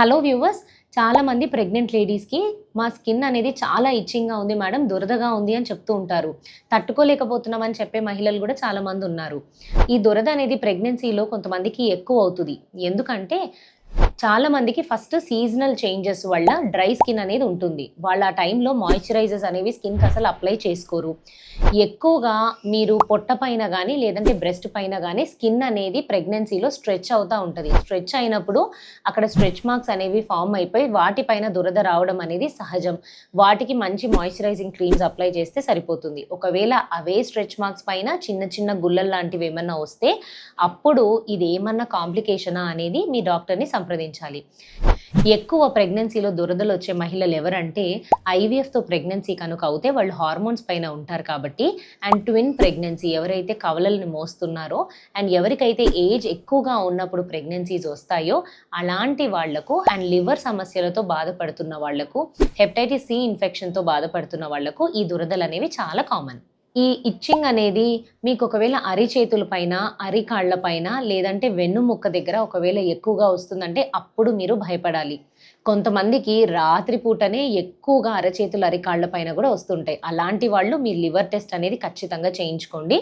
Hello viewers చాలా మంది pregnant లేడీస్కి మా స్కిన్ అనేది చాలా ఇచ్చింగ్గా ఉంది మేడం దురదగా ఉంది అని చెప్తూ ఉంటారు. తట్టుకోలేకపోతున్నామని చెప్పే మహిళలు కూడా చాలామంది ఉన్నారు. ఈ దురద అనేది ప్రెగ్నెన్సీలో కొంతమందికి ఎక్కువ అవుతుంది. ఎందుకంటే చాలా మందికి ఫస్ట్ సీజనల్ చేంజెస్ వల్ల డ్రై స్కిన్ అనేది ఉంటుంది. వాళ్ళ ఆ టైంలో మాయిశ్చరైజర్స్ అనేవి స్కిన్కి అసలు అప్లై చేసుకోరు. ఎక్కువగా మీరు పొట్ట పైన కానీ లేదంటే బ్రెస్ట్ పైన కానీ స్కిన్ అనేది ప్రెగ్నెన్సీలో స్ట్రెచ్ అవుతూ ఉంటుంది. స్ట్రెచ్ అయినప్పుడు అక్కడ స్ట్రెచ్ మార్క్స్ అనేవి ఫామ్ అయిపోయి వాటిపైన దురద రావడం అనేది సహజం. వాటికి మంచి మాయిశ్చరైజింగ్ క్రీమ్స్ అప్లై చేస్తే సరిపోతుంది. ఒకవేళ అవే స్ట్రెచ్ మార్క్స్ పైన చిన్న చిన్న గుల్లలు లాంటివి ఏమన్నా వస్తే అప్పుడు ఇది ఏమన్నా కాంప్లికేషనా అనేది మీ డాక్టర్ని సంప్రదించాలి ఎక్కువ ప్రెగ్నెన్సీలో దురదలు వచ్చే మహిళలు ఎవరంటే ఐవీఎఫ్తో ప్రెగ్నెన్సీ కనుక అవుతే వాళ్ళు హార్మోన్స్ పైన ఉంటారు కాబట్టి అండ్ ట్విన్ ప్రెగ్నెన్సీ ఎవరైతే కవలల్ని మోస్తున్నారో అండ్ ఎవరికైతే ఏజ్ ఎక్కువగా ఉన్నప్పుడు ప్రెగ్నెన్సీస్ వస్తాయో అలాంటి వాళ్ళకు అండ్ లివర్ సమస్యలతో బాధపడుతున్న వాళ్ళకు హెప్టైటిస్ సి ఇన్ఫెక్షన్తో బాధపడుతున్న వాళ్ళకు ఈ దురదలు అనేవి చాలా కామన్. ఈ ఇచ్చింగ్ అనేది మీకు ఒకవేళ అరిచేతుల పైన అరికాళ్ళ పైన లేదంటే వెన్నుముక్క దగ్గర ఒకవేళ ఎక్కువగా వస్తుందంటే అప్పుడు మీరు భయపడాలి. కొంతమందికి రాత్రిపూటనే ఎక్కువగా అరచేతులు అరికాళ్ళ పైన కూడా వస్తుంటాయి. అలాంటి వాళ్ళు మీ లివర్ టెస్ట్ అనేది ఖచ్చితంగా చేయించుకోండి.